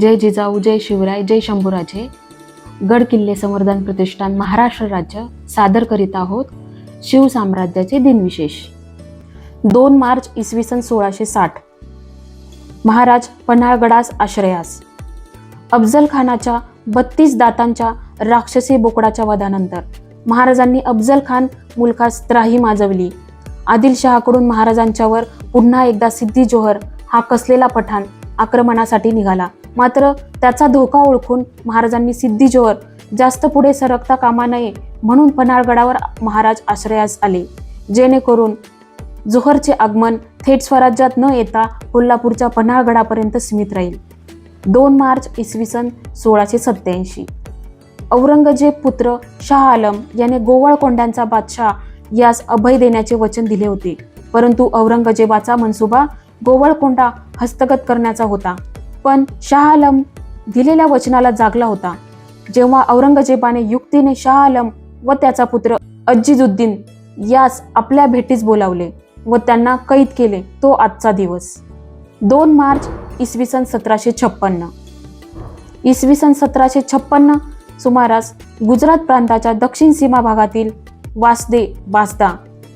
जय जिजाऊ जय शिवराय जय शंभूराजे. गड किल्ले संवर्धन प्रतिष्ठान महाराष्ट्र राज्य सादर करीत आहोत शिवसाम्राज्याचे दिनविशेष. दोन मार्च इसवी सन सोळाशे साठ. महाराज पन्हाळगडास आश्रयास. अफजल खानाच्या बत्तीस दातांच्या राक्षसी बोकडाच्या वधानंतर महाराजांनी अफजल खान मुलखास त्राही माजवली. आदिलशहाकडून महाराजांच्यावर पुन्हा एकदा सिद्धी जोहर हा कसलेला पठाण आक्रमणासाठी निघाला. मात्र त्याचा धोका ओळखून महाराजांनी सिद्धीजोहर जास्त पुढे सरकता कामा नये म्हणून पन्हाळगडावर महाराज आश्रयास आले. जेणेकरून जोहरचे आगमन थेट स्वराज्यात न येता कोल्हापूरच्या पन्हाळगडापर्यंत सीमित राहील. दोन मार्च इसवी सन सोळाशे सत्याऐंशी औरंगजेब पुत्र शाह आलम याने गोवळकोंड्यांचा बादशाह यास अभय देण्याचे वचन दिले होते. परंतु औरंगजेबाचा मनसुबा गोवळकोंडा हस्तगत करण्याचा होता. पण शाह आलम दिलेल्या वचनाला जागला होता. जेव्हा औरंगजेबाने युक्तीने शाह आलम व त्याचा पुत्र अज्जिजुद्दीन यास आपल्या भेटीस बोलावले व त्यांना कैद केले तो आजचा दिवस. दोन मार्च इसवी सन सतराशे छप्पन्न. इसवी सन सतराशे छप्पन्न सुमारास गुजरात प्रांताच्या दक्षिण सीमा भागातील वासदे बासदा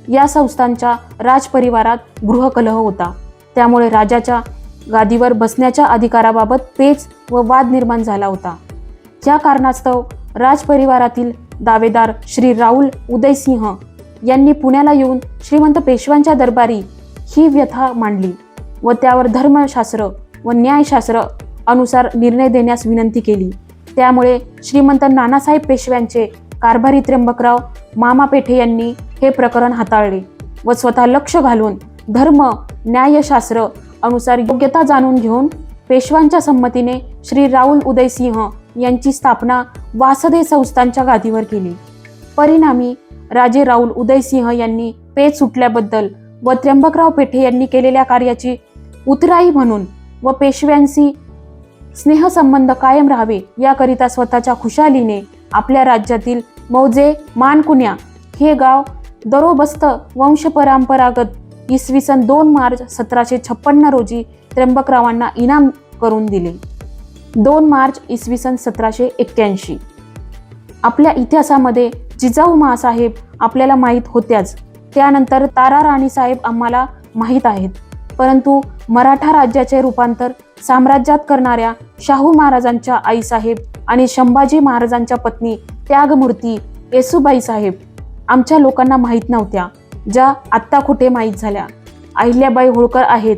या संस्थांच्या राजपरिवारात गृहकलह होता. त्यामुळे राजाच्या गादीवर बसण्याच्या अधिकाराबाबत पेच व वाद निर्माण झाला होता. ज्या कारणास्तव राजपरिवारातील दावेदार श्री राहुल उदयसिंह यांनी पुण्याला येऊन श्रीमंत पेशव्यांच्या दरबारी ही व्यथा मांडली व त्यावर धर्मशास्त्र व न्यायशास्त्र अनुसार निर्णय देण्यास विनंती केली. त्यामुळे श्रीमंत नानासाहेब पेशव्यांचे कारभारी त्र्यंबकराव मामा पेठे यांनी हे प्रकरण हाताळले व स्वतः लक्ष घालून धर्म न्यायशास्त्र अनुसार योग्यता जाणून घेऊन पेशव्यांच्या संमतीने श्री राहुल उदयसिंह यांची स्थापना वासदे संस्थांच्या गादीवर केली. परिणामी राजे राहुल उदयसिंह यांनी पेच सुटल्याबद्दल व त्र्यंबकराव पेठे यांनी केलेल्या कार्याची उतराई म्हणून व पेशव्यांशी स्नेहसंबंध कायम राहावे याकरिता स्वतःच्या खुशालीने आपल्या राज्यातील मौजे मानकुन्या हे गाव दरोबस्त वंशपरंपरागत इसवी सन दोन मार्च सतराशे छप्पन्न रोजी त्र्यंबकरावांना इनाम करून दिले. दोन मार्च इसवी सन सतराशे एक्क्याऐंशी. आपल्या इतिहासामध्ये जिजाऊ मासाहेब आपल्याला माहीत होत्याच. त्यानंतर तारा राणी साहेब आम्हाला माहीत आहेत. परंतु मराठा राज्याचे रूपांतर साम्राज्यात करणाऱ्या शाहू महाराजांच्या आईसाहेब आणि संभाजी महाराजांच्या पत्नी त्यागमूर्ती येसुबाई साहेब आमच्या लोकांना माहीत नव्हत्या. ज्या आत्ता कुठे माहीत झाल्या. अहिल्याबाई होळकर आहेत.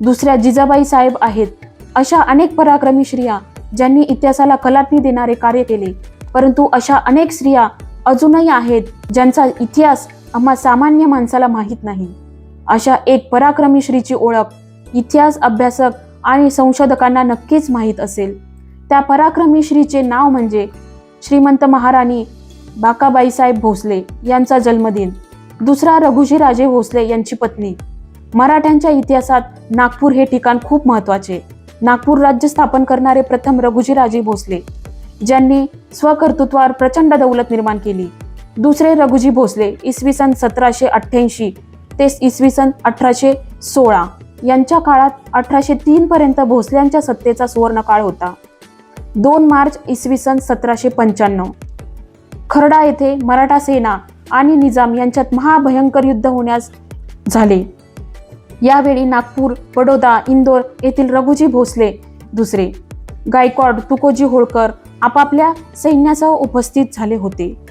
दुसऱ्या जिजाबाई साहेब आहेत. अशा अनेक पराक्रमी स्त्रिया ज्यांनी इतिहासाला कलाटणी देणारे कार्य केले. परंतु अशा अनेक स्त्रिया अजूनही आहेत ज्यांचा इतिहास आम्हा सामान्य माणसाला माहीत नाही. अशा एक पराक्रमी श्रीची ओळख इतिहास अभ्यासक आणि संशोधकांना नक्कीच माहीत असेल. त्या पराक्रमी श्रीचे नाव म्हणजे श्रीमंत महाराणी बाकाबाईसाहेब भोसले यांचा जन्मदिन. दुसरा रघुजीराजे भोसले यांची पत्नी. मराठ्यांच्या इतिहासात नागपूर हे ठिकाण खूप महत्त्वाचे नागपूर राज्य स्थापन करणारे प्रथम रघुजीराजे भोसले ज्यांनी स्वकर्तृत्वावर प्रचंड दौलत निर्माण केली. दुसरे रघुजी भोसले इसवी सन सतराशे अठ्ठ्याऐंशी ते इसवी सन अठराशे सोळा. यांच्या काळात अठराशे तीन पर्यंत भोसल्यांच्या सत्तेचा सुवर्णकाळ होता. दोन मार्च इसवी सन सतराशे पंच्याण्णव. खरडा येथे मराठा सेना आणि निजाम यांच्यात महाभयंकर युद्ध होण्यास झाले. यावेळी नागपूर बडोदा इंदोर येथील रघुजी भोसले दुसरे. गायकवाड तुकोजी होळकर आपापल्या सैन्यासह उपस्थित झाले होते.